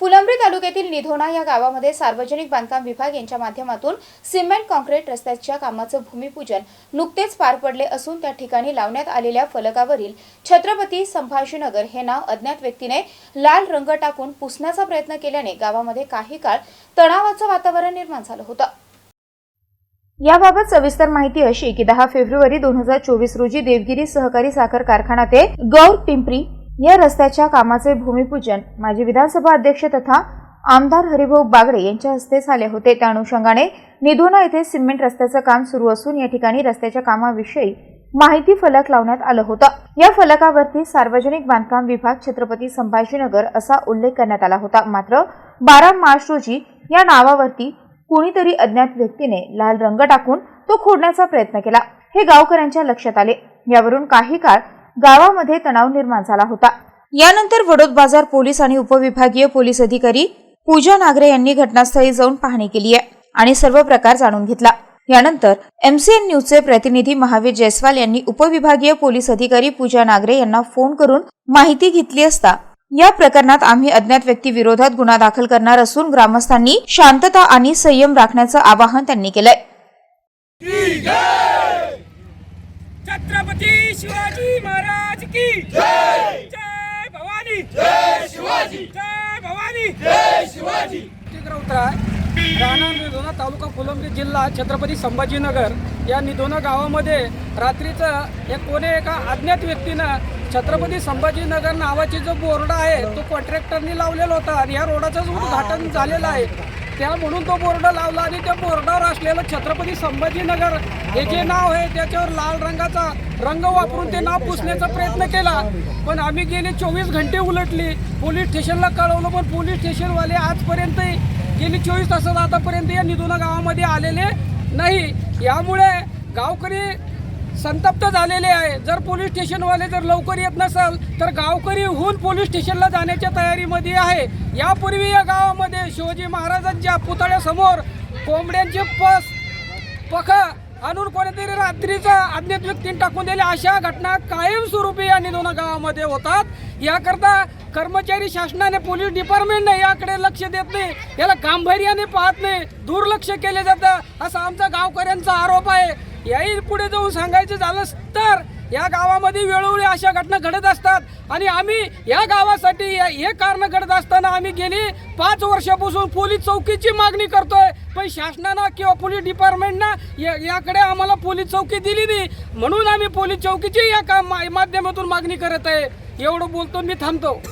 फुलंब्री तालुक्यातील निधोणा या गावामध्ये सार्वजनिक बांधकाम विभाग यांच्या माध्यमातून सिमेंट कॉन्क्रीट रस्त्याच्या कामाचं भूमिपूजन नुकतेच पार पडले असून त्या ठिकाणी लावण्यात आलेल्या फलकावरील छत्रपती संभाजीनगर हे नाव अज्ञात व्यक्तीने लाल रंग टाकून पुसण्याचा प्रयत्न केल्याने गावामध्ये काही काळ तणावाचं वातावरण निर्माण झालं होतं. याबाबत सविस्तर माहिती अशी की दहा फेब्रुवारी दोन हजार चोवीस रोजी देवगिरी सहकारी साखर कारखाना ते गौर पिंपरी या रस्त्याच्या कामाचे भूमिपूजन माजी विधानसभा अध्यक्ष तथा आमदार हरिभाऊ बागडे यांच्या हस्ते झाले होते. त्या अनुषंगाने निधोना येथे सिमेंट रस्त्याचं काम सुरू असून या ठिकाणी रस्त्याच्या कामाविषयी माहिती फलक लावण्यात आलं होतं. या फलकावरती सार्वजनिक बांधकाम विभाग छत्रपती संभाजीनगर असा उल्लेख करण्यात आला होता. मात्र बारा मार्च रोजी या नावावरती कुणीतरी अज्ञात व्यक्तीने लाल रंग टाकून तो खोडण्याचा प्रयत्न केला. हे गावकऱ्यांच्या लक्षात आले. यावरून काही काळ गावामध्ये तणाव निर्माण झाला होता. यानंतर वडोद बाजार पोलीस आणि उपविभागीय पोलीस अधिकारी पूजा नागरे यांनी घटनास्थळी जाऊन पाहणी केली आहे आणि सर्व प्रकार जाणून घेतला. यानंतर एमसीएन न्यूजचे प्रतिनिधी महावीर जयस्वाल यांनी उपविभागीय पोलीस अधिकारी पूजा नागरे यांना फोन करून माहिती घेतली असता या प्रकरणात आम्ही अज्ञात व्यक्ती विरोधात गुन्हा दाखल करणार असून ग्रामस्थांनी शांतता आणि संयम राखण्याचं आवाहन त्यांनी केलंय. छत्रपती शिवाजी महाराज की जय जय भवानी जय शिवाजी. जय भवानी. जय शिवाजी. उतरा राणा निधोना तालुका फुलंब्री जिल्हा छत्रपती संभाजीनगर या निधोना गावामध्ये रात्रीचं एक कोणी एका अज्ञात व्यक्तीनं छत्रपती संभाजीनगर नावाचे जो बोर्ड आहे तो कॉन्ट्रॅक्टरनी लावलेला होता आणि या रोडाचंच उद्घाटन झालेलं आहे. त्या म्हणून तो बोर्ड लावला आणि त्या बोर्डावर असलेलं छत्रपती संभाजीनगर हे जे नाव आहे त्याच्यावर लाल रंगाचा रंग वापरून ते नाव पुसण्याचा प्रयत्न केला. पण आम्ही गेले चोवीस घंटे उलटली. पोलीस स्टेशनला कळवलं पण पोलीस स्टेशनवाले आजपर्यंत गेली चोवीस तासात आतापर्यंत या निधुना गावामध्ये आलेले नाही. यामुळे गावकरी संतप्त झालेले आहे. जर पोलीस स्टेशनवाले जर लवकर येत नसाल तर गावकरी होऊन पोलीस स्टेशनला जाण्याच्या तयारीमध्ये आहे. यापूर्वी या गावामध्ये शिवाजी महाराजांच्या पुतळ्यासमोर कोंबड्यांचे पस पख आणून कोणीतरी रात्रीचा अज्ञात व्यक्तीने टाकून दिले. अशा घटना कायमस्वरूपी या निधोना गावामध्ये होतात. याकरता कर्मचारी शासनाने पोलीस डिपार्टमेंटने याकडे लक्ष देत नाही. याला गांभीर्याने पाहत नाही. दुर्लक्ष केले जातं असा आमचा गावकऱ्यांचा आरोप आहे. याही पुढे जाऊन सांगायचं झालं तर या गावामध्ये वेळोवेळी अशा घटना घडत असतात. आणि आम्ही या गावासाठी या- हे कारण घडत असताना आम्ही गेली पाच वर्षापासून पोलीस चौकीची मागणी करतोय. पण शासनानं किंवा पोलीस डिपार्टमेंटनं या- याकडे आम्हाला पोलीस चौकी दिली नाही. म्हणून आम्ही पोलीस चौकीची या का मा- माध्यमातून मागणी करत आहे. एवढं बोलतो मी थांबतो.